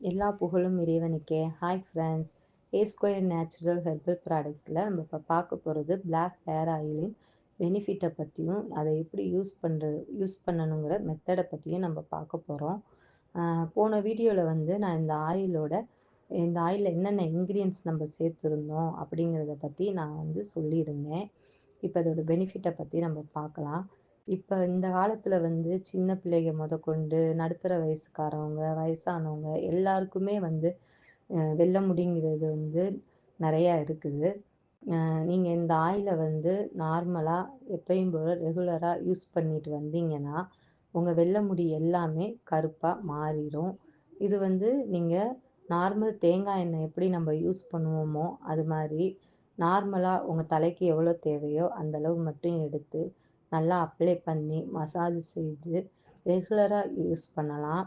எல்லா புகழும் இறைவனுக்கே. Hi friends A square natural herbal ப்ராடக்ட்டில் நம்ம இப்போ பார்க்க போகிறது பிளாக் ஹேர் ஆயிலின் பெனிஃபிட்டை பற்றியும் அதை எப்படி யூஸ் பண்ணுற யூஸ் பண்ணணுங்கிற மெத்தடை பற்றியும் நம்ம பார்க்க போகிறோம் போன வீடியோவில் வந்து நான் இந்த ஆயிலோட இந்த ஆயிலில் என்னென்ன இன்க்ரீடியன்ஸ் நம்ம சேர்த்துருந்தோம் அப்படிங்கிறத பற்றி நான் வந்து சொல்லியிருந்தேன். இப்போ அதோட பெனிஃபிட்டை பற்றி நம்ம பார்க்கலாம். இப்போ இந்த காலத்தில் வந்து சின்ன பிள்ளைங்க முதற்கொண்டு நடுத்தர வயசுக்காரவங்க வயசானவங்க எல்லாருக்குமே வந்து வெள்ள முடிங்கிறது வந்து நிறையா இருக்குது. நீங்கள் இந்த ஆயிலை வந்து நார்மலாக எப்பயும் போல் ரெகுலராக யூஸ் பண்ணிட்டு வந்தீங்கன்னா உங்கள் வெள்ளை முடி எல்லாமே கருப்பாக மாறிடும் இது வந்து நீங்கள் நார்மல் தேங்காய் எண்ணெய் எப்படி நம்ம யூஸ் பண்ணுவோமோ அது மாதிரி நார்மலாக உங்கள் தலைக்கு எவ்வளோ தேவையோ அந்தளவு மட்டும் எடுத்து நல்லா அப்ளை பண்ணி மசாஜ் செய்து ரெகுலராக யூஸ் பண்ணலாம்.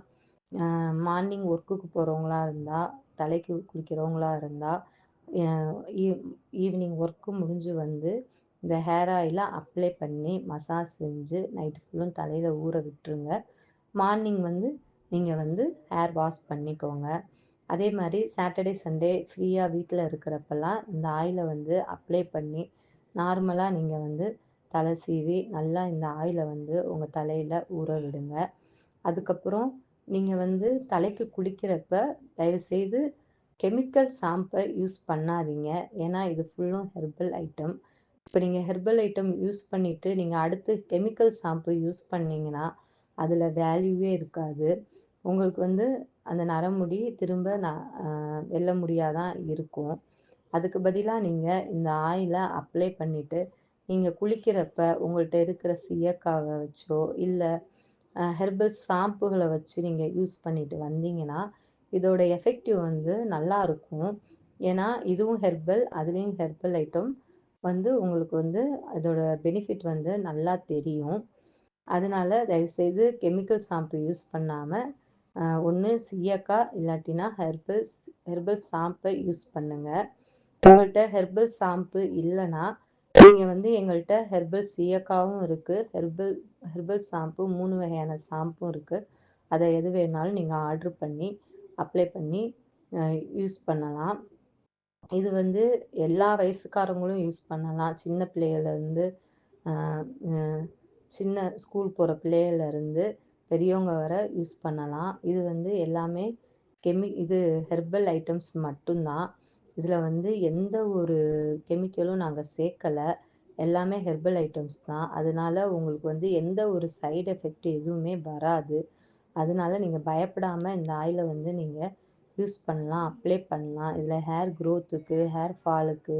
மார்னிங் ஒர்க்குக்கு போகிறவங்களா இருந்தால் தலைக்கு குளிக்கிறவங்களா இருந்தால் ஈவினிங் ஒர்க்கு முடிஞ்சு வந்து இந்த ஹேர் ஆயிலை அப்ளை பண்ணி மசாஜ் செஞ்சு நைட்டு ஃபுல்லும் தலையில் ஊற விட்டுருங்க. மார்னிங் வந்து நீங்கள் வந்து ஹேர் வாஷ் பண்ணிக்கோங்க. அதே மாதிரி சாட்டர்டே சண்டே ஃப்ரீயாக வீட்டில் இருக்கிறப்பெல்லாம் இந்த ஆயிலை வந்து அப்ளை பண்ணி நார்மலாக நீங்கள் வந்து தலை சீவி நல்லா இந்த ஆயிலை வந்து உங்கள் தலையில் ஊற விடுங்க. அதுக்கப்புறம் நீங்கள் வந்து தலைக்கு குளிக்கிறப்ப தயவுசெய்து கெமிக்கல் ஷாம்பை யூஸ் பண்ணாதீங்க. ஏன்னா இது ஃபுல்லும் ஹெர்பல் ஐட்டம். இப்போ நீங்கள் ஹெர்பல் ஐட்டம் யூஸ் பண்ணிவிட்டு நீங்கள் அடுத்து கெமிக்கல் ஷாம்பு யூஸ் பண்ணிங்கன்னா அதில் வேல்யூவே இருக்காது. உங்களுக்கு வந்து அந்த நரமுடி திரும்ப நான் வெல்ல முடியாதான் இருக்கும். அதுக்கு பதிலாக நீங்கள் இந்த ஆயிலை அப்ளை பண்ணிவிட்டு நீங்கள் குளிக்கிறப்ப உங்கள்கிட்ட இருக்கிற சீயக்காவை வச்சோ இல்லை ஹெர்பல் ஷாம்புகளை வச்சு நீங்கள் யூஸ் பண்ணிட்டு வந்தீங்கன்னா இதோட எஃபெக்டிவ் வந்து நல்லா இருக்கும். ஏன்னா இதுவும் ஹெர்பல் அதுலேயும் ஹெர்பல் ஐட்டம் வந்து உங்களுக்கு வந்து அதோட பெனிஃபிட் வந்து நல்லா தெரியும். அதனால தயவுசெய்து கெமிக்கல் ஷாம்பு யூஸ் பண்ணாமல் ஒன்று சீயக்காய் இல்லாட்டினா ஹெர்பல் ஹெர்பல் ஷாம்பை யூஸ் பண்ணுங்கள் உங்கள்கிட்ட ஹெர்பல் ஷாம்பு இல்லைன்னா நீங்கள் வந்து எங்கள்கிட்ட ஹெர்பல் சீயக்காவும் இருக்குது ஹெர்பல் ஹெர்பல் ஷாம்பு மூணு வகையான ஷாம்பும் இருக்குது அதை எது வேணாலும் நீங்கள் ஆர்ட்ரு பண்ணி அப்ளை பண்ணி யூஸ் பண்ணலாம். இது வந்து எல்லா வயசுக்காரங்களும் யூஸ் பண்ணலாம். சின்ன பிள்ளைகள்லேருந்து சின்ன ஸ்கூல் போகிற பிள்ளைகள்லேருந்து பெரியவங்க வர யூஸ் பண்ணலாம். இது வந்து எல்லாமே கெமி இது ஹெர்பல் ஐட்டம்ஸ் மட்டும்தான். இதில் வந்து எந்த ஒரு கெமிக்கலும் நாங்கள் சேர்க்கலை எல்லாமே ஹெர்பல் ஐட்டம்ஸ் தான். அதனால உங்களுக்கு வந்து எந்த ஒரு சைடு எஃபெக்ட் எதுவுமே வராது. அதனால நீங்கள் பயப்படாமல் இந்த ஆயிலை வந்து நீங்கள் யூஸ் பண்ணலாம் அப்ளை பண்ணலாம். இதில் ஹேர் க்ரோத்துக்கு ஹேர் ஃபாலுக்கு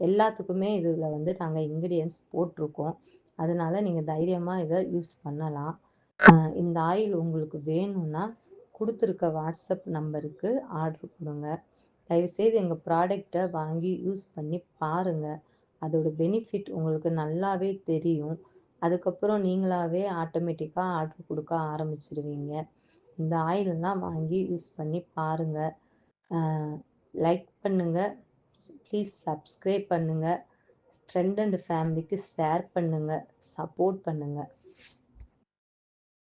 எல்லாத்துக்குமே இதில் வந்து நாங்கள் இன்க்ரீடியன்ஸ் போட்டிருக்கோம். அதனால நீங்கள் தைரியமாக இதை யூஸ் பண்ணலாம். இந்த ஆயில் உங்களுக்கு வேணும்னா கொடுத்துருக்க வாட்ஸ்அப் நம்பருக்கு ஆர்டர் கொடுங்க. தயவுசெய்து எங்கள் ப்ராடக்டை வாங்கி யூஸ் பண்ணி பாருங்கள் அதோட பெனிஃபிட் உங்களுக்கு நல்லாவே தெரியும். அதுக்கப்புறம் நீங்களாகவே ஆட்டோமேட்டிக்காக ஆர்டர் கொடுக்க ஆரம்பிச்சிருவீங்க. இந்த ஆயிலெல்லாம் வாங்கி யூஸ் பண்ணி பாருங்கள் லைக் பண்ணுங்கள் ப்ளீஸ் சப்ஸ்கிரைப் பண்ணுங்கள் ஃப்ரெண்ட் அண்ட் ஃபேமிலிக்கு ஷேர் பண்ணுங்கள் சப்போர்ட் பண்ணுங்கள்